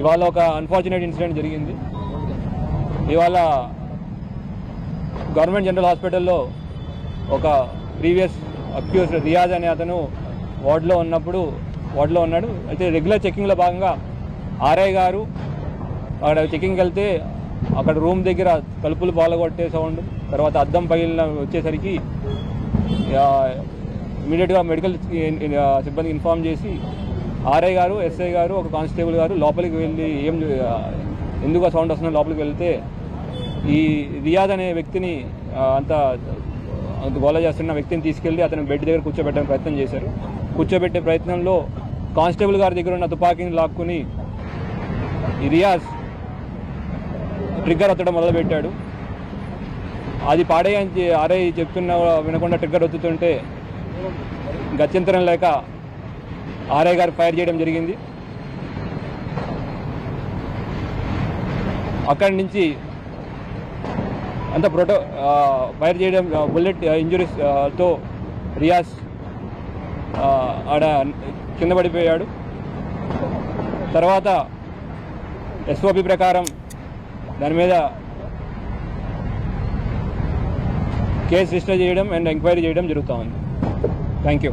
ఇవాళ ఒక unfortunate incident జరిగింది. ఇవాళ గవర్నమెంట్ జనరల్ హాస్పిటల్లో ఒక ప్రీవియస్ అక్యూస్ రియాజ్ అనే అతను వార్డులో ఉన్నప్పుడు వార్డులో ఉన్నాడు. అయితే రెగ్యులర్ చెకింగ్లో భాగంగా ఆర్ఐ గారు అక్కడ చెకింగ్కి వెళ్తే అక్కడ రూమ్ దగ్గర తలుపులు పాలగొట్టే సౌండ్ తర్వాత అద్దం పగిలిన వచ్చేసరికి ఇమీడియట్గా మెడికల్ సిబ్బందికి ఇన్ఫామ్ చేసి ఆర్ఐ గారు ఎస్ఐ గారు ఒక కానిస్టేబుల్ గారు లోపలికి వెళ్ళి ఏం ఎందుకు సౌండ్ వస్తున్నా లోపలికి వెళ్తే ఈ రియాజ్ అనే వ్యక్తిని అంత అంత గోల చేస్తున్న వ్యక్తిని తీసుకెళ్ళి అతను బెడ్ దగ్గర కూర్చోబెట్టే ప్రయత్నం చేశారు. కూర్చోబెట్టే ప్రయత్నంలో కానిస్టేబుల్ గారి దగ్గర ఉన్న తుపాకీని లాక్కుని ఈ రియాజ్ ట్రిగ్గర్ అత్తడం మొదలుపెట్టాడు. అది పాడే అని ఆర్ఐ చెప్తున్నా వినకుండా ట్రిగ్గర్ ఒత్తుతుంటే గత్యంతరం లేక ఆర్ఐ గారు ఫైర్ చేయడం జరిగింది. అక్కడి నుంచి అంత ప్రొటో ఫైర్ చేయడం బుల్లెట్ ఇంజురీస్తో తో రియాజ్ ఆడ కింద పడిపోయాడు. తర్వాత ఎస్ఓపి ప్రకారం దాని మీద కేసు రిజిస్టర్ చేయడం అండ్ ఎంక్వైరీ చేయడం జరుగుతూ ఉంది. Thank you